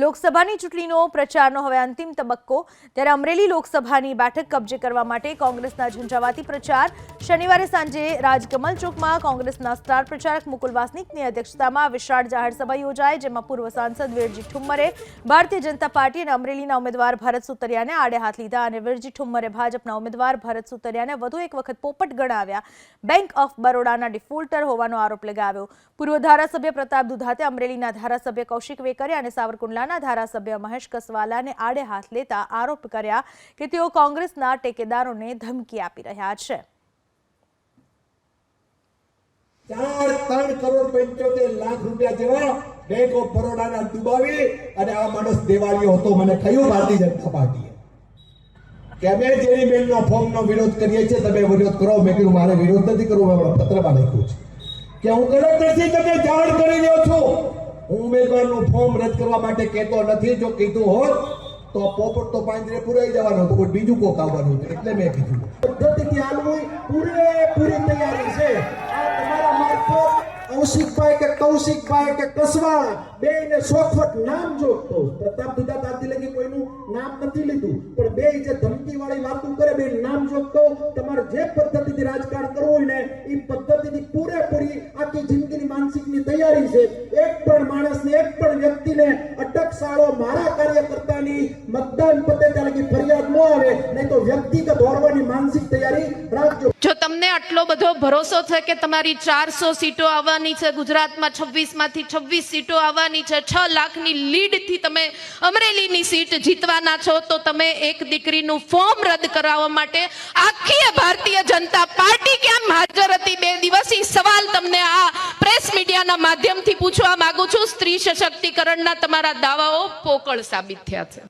લોકસભાની ચૂંટણીનો પ્રચારનો હવે અંતિમ તબક્કો. ત્યારે અમરેલી લોકસભાની બેઠક કબજે કરવા માટે કોંગ્રેસના ઝંઝાવાતી પ્રચાર. શનિવારે સાંજે રાજકમલ ચોકમાં કોંગ્રેસના સ્ટાર પ્રચારક મુકુલ વાસનિકની અધ્યક્ષતામાં વિશાળ જાહેરસભા યોજાઈ, જેમાં પૂર્વ સાંસદ વીરજી ઠુમ્મરે, ભારતીય જનતા પાર્ટી અને અમરેલીના ઉમેદવાર ભરત સુતરિયાને આડે હાથ લીધા અને વીરજી ઠુમ્મરે ભાજપના ઉમેદવાર ભરત સુતરિયાને વધુ એક વખત પોપટ ગણાવ્યા. બેંક ઓફ બરોડાના ડિફોલ્ટર હોવાનો આરોપ લગાવ્યો. પૂર્વ ધારાસભ્ય પ્રતાપ દુધાતે અમરેલીના ધારાસભ્ય કૌશિક વેકરે અને સાવરકુંડલાના ધારાસભ્ય મહેશ કસવાલાને આડે હાથ લેતા આરોપ કર્યા કે તેઓ કોંગ્રેસના ટેકેદારોને ધમકી આપી રહ્યા છે. ચાર, ત્રણ કરોડ પંચોતેર લાખ રૂપિયા જેવા બેંક ઓફ બરોડાના ડુબાવી અને આ માણસ દેવાળીઓ હતો. મને કહ્યું ભારતીય જનતા પાર્ટીએ? અમે જેની બેનનો ફોર્મનો વિરોધ કરીએ છીએ? તમે વિરોધ કરો. મેં કીધું, મારે વિરોધ નથી કરવો. હમણાં પત્રમાં લખ્યું છે. કે હું કલેક્ટરથી તમે જાણ કરી છું હું ઉમેદવારનું ફોર્મ રદ કરવા માટે કહેતો નથી. જો કીધું હોત, તો પોપટ તો પાંજરે પુરાઈ જવાનો હતો, પણ બીજું કોક આવવાનું હતું, એટલે મેં કીધું. પદ્ધતિથી હાલવું પૂરેપૂરી તૈયારી છે. આ તમારા મારફત કૌશિકભાઈ કે કૌશિકભાઈ કે કસવાળા બે ને સોખવટ નામ જોડતો. પ્રતાપ દુધા તાતી લગી કોઈનું નામ નથી લીધું, પણ બે જે ધમકી વાળી વાતો કરે બે નામ જોડતો, તમારે જે પદ્ધતિથી રાજકારણ કરવું હોય ને એ પદ્ધતિથી પૂરેપૂરી આખી જિંદગીની માનસિકની તૈયારી છે. એક એક પણ વ્યક્તિને અટકશાળો મારા કાર્યકર્તાની મતદાન પતે ફરિયાદ ન આવે, નહીં તો વ્યક્તિગત હોરવાની માનસિક તૈયારી રાખજો. જો તમને આટલો બધો ભરોસો છે કે તમારી ચારસો સીટો આવવાની છે, ગુજરાતમાં છવ્વીસમાંથી છવ્વીસ સીટો આવવાની છે, છ લાખની લીડથી તમે અમરેલીની સીટ જીતવાના છો, તો તમે એક દીકરીનું ફોર્મ રદ કરાવવા માટે આખી ભારતીય જનતા પાર્ટી કેમ હાજર હતી બે દિવસ મીડિયાના માધ્યમથી પૂછવા માંગુ છું સ્ત્રી સશક્તિકરણના તમારા દાવાઓ પોકળ સાબિત થયા છે.